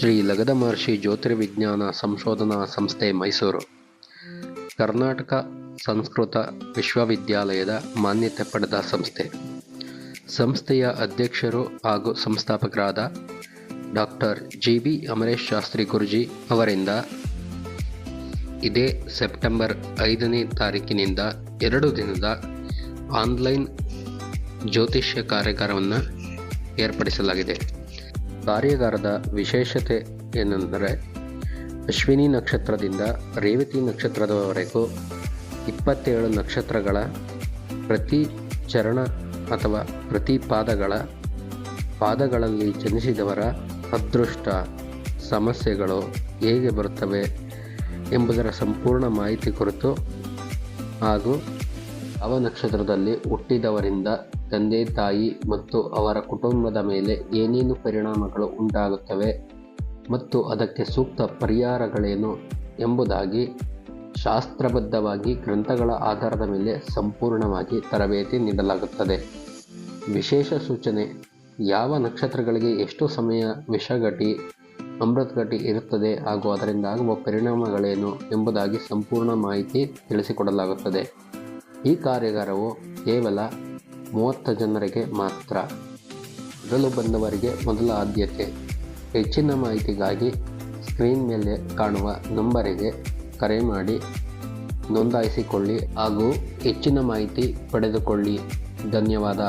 ಶ್ರೀ ಲಗದ ಮಹರ್ಷಿ ಜ್ಯೋತಿರ್ವಿಜ್ಞಾನ ಸಂಶೋಧನಾ ಸಂಸ್ಥೆ ಮೈಸೂರು. ಕರ್ನಾಟಕ ಸಂಸ್ಕೃತ ವಿಶ್ವವಿದ್ಯಾಲಯದ ಮಾನ್ಯತೆ ಪಡೆದ ಸಂಸ್ಥೆ. ಸಂಸ್ಥೆಯ ಅಧ್ಯಕ್ಷರು ಹಾಗೂ ಸಂಸ್ಥಾಪಕರಾದ doctor G B Amaresh Shastri Guruji ಅವರಿಂದ ಇದೇ ಸೆಪ್ಟೆಂಬರ್ ಐದನೇ ತಾರೀಕಿನಿಂದ ಎರಡು ದಿನದ ಆನ್ಲೈನ್ ಜ್ಯೋತಿಷ್ಯ ಕಾರ್ಯಾಗಾರವನ್ನು ಏರ್ಪಡಿಸಲಾಗಿದೆ. ಕಾರ್ಯಾಗಾರದ ವಿಶೇಷತೆ ಏನೆಂದರೆ ಅಶ್ವಿನಿ ನಕ್ಷತ್ರದಿಂದ ರೇವತಿ ನಕ್ಷತ್ರದವರೆಗೂ ಇಪ್ಪತ್ತೇಳು ನಕ್ಷತ್ರಗಳ ಪ್ರತಿ ಚರಣ ಅಥವಾ ಪ್ರತಿ ಪಾದಗಳ ಪಾದಗಳಲ್ಲಿ ಜನಿಸಿದವರ ಅದೃಷ್ಟ, ಸಮಸ್ಯೆಗಳು ಹೇಗೆ ಬರುತ್ತವೆ ಎಂಬುದರ ಸಂಪೂರ್ಣ ಮಾಹಿತಿ ಕುರಿತು ಹಾಗೂ ನಕ್ಷತ್ರದಲ್ಲಿ ಹುಟ್ಟಿದವರಿಂದ ತಂದೆ, ತಾಯಿ ಮತ್ತು ಅವರ ಕುಟುಂಬದ ಮೇಲೆ ಏನೇನು ಪರಿಣಾಮಗಳು ಉಂಟಾಗುತ್ತವೆ ಮತ್ತು ಅದಕ್ಕೆ ಸೂಕ್ತ ಪರಿಹಾರಗಳೇನು ಎಂಬುದಾಗಿ ಶಾಸ್ತ್ರಬದ್ಧವಾಗಿ ಗ್ರಂಥಗಳ ಆಧಾರದ ಮೇಲೆ ಸಂಪೂರ್ಣವಾಗಿ ತರಬೇತಿ ನೀಡಲಾಗುತ್ತದೆ. ವಿಶೇಷ ಸೂಚನೆ, ಯಾವ ನಕ್ಷತ್ರಗಳಿಗೆ ಎಷ್ಟು ಸಮಯ ವಿಷಘಟಿ, ಅಮೃತಘಟಿ ಇರುತ್ತದೆ ಹಾಗೂ ಅದರಿಂದ ಆಗುವ ಪರಿಣಾಮಗಳೇನು ಎಂಬುದಾಗಿ ಸಂಪೂರ್ಣ ಮಾಹಿತಿ ತಿಳಿಸಿಕೊಡಲಾಗುತ್ತದೆ. ಈ ಕಾರ್ಯಾಗಾರವು ಕೇವಲ ಮೂವತ್ತು ಜನರಿಗೆ ಮಾತ್ರ. ಮೊದಲು ಬಂದವರಿಗೆ ಮೊದಲ ಆದ್ಯತೆ. ಹೆಚ್ಚಿನ ಮಾಹಿತಿಗಾಗಿ ಸ್ಕ್ರೀನ್ ಮೇಲೆ ಕಾಣುವ ನಂಬರಿಗೆ ಕರೆ ಮಾಡಿ, ನೋಂದಾಯಿಸಿಕೊಳ್ಳಿ ಹಾಗೂ ಹೆಚ್ಚಿನ ಮಾಹಿತಿ ಪಡೆದುಕೊಳ್ಳಿ. ಧನ್ಯವಾದ.